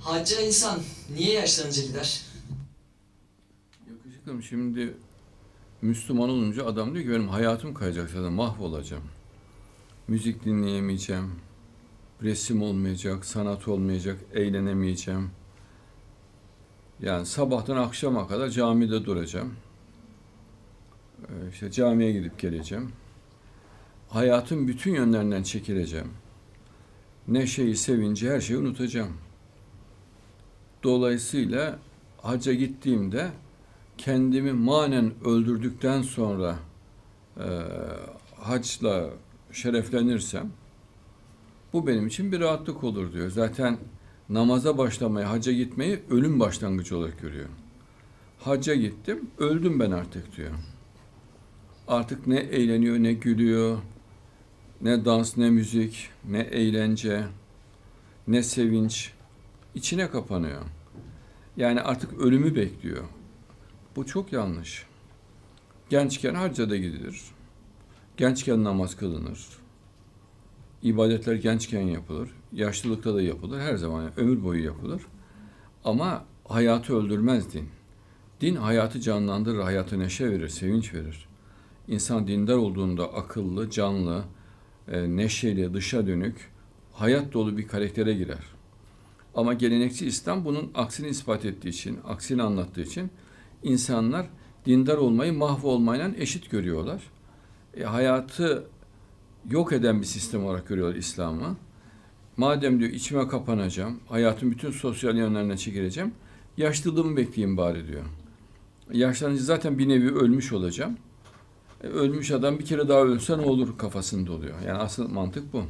Hacca insan niye yaşlanınca gider? Yakışıklım şimdi Müslüman olunca adam diyor ki benim hayatım kayacak zaten mahvolacağım. Müzik dinleyemeyeceğim. Resim olmayacak, sanat olmayacak, eğlenemeyeceğim. Yani sabahtan akşama kadar camide duracağım. Ee, İşte camiye gidip geleceğim. Hayatın bütün yönlerinden çekileceğim. Neşeyi, sevinci, her şeyi unutacağım. Dolayısıyla hacca gittiğimde kendimi manen öldürdükten sonra e, haçla şereflenirsem bu benim için bir rahatlık olur diyor. Zaten namaza başlamayı, hacca gitmeyi ölüm başlangıcı olarak görüyor. Hacca gittim, öldüm ben artık diyor. Artık ne eğleniyor, ne gülüyor, ne dans, ne müzik, ne eğlence, ne sevinç. İçine kapanıyor. Yani artık ölümü bekliyor. Bu çok yanlış. Gençken hacca da gidilir. Gençken namaz kılınır. İbadetler gençken yapılır. Yaşlılıkta da yapılır. Her zaman yani ömür boyu yapılır. Ama hayatı öldürmez din. Din hayatı canlandırır, hayatı neşe verir, sevinç verir. İnsan dindar olduğunda akıllı, canlı, e, neşeli, dışa dönük, hayat dolu bir karaktere girer. Ama gelenekçi İslam bunun aksini ispat ettiği için, aksini anlattığı için insanlar dindar olmayı mahvolmayla eşit görüyorlar. E, hayatı yok eden bir sistem olarak görüyorlar İslam'ı. Madem diyor içime kapanacağım, hayatın bütün sosyal yönlerine çekileceğim, yaşlılığımı bekleyeyim bari diyor. Yaşlanınca zaten bir nevi ölmüş olacağım. E, ölmüş adam bir kere daha ölse ne olur kafasında oluyor. Yani asıl mantık bu.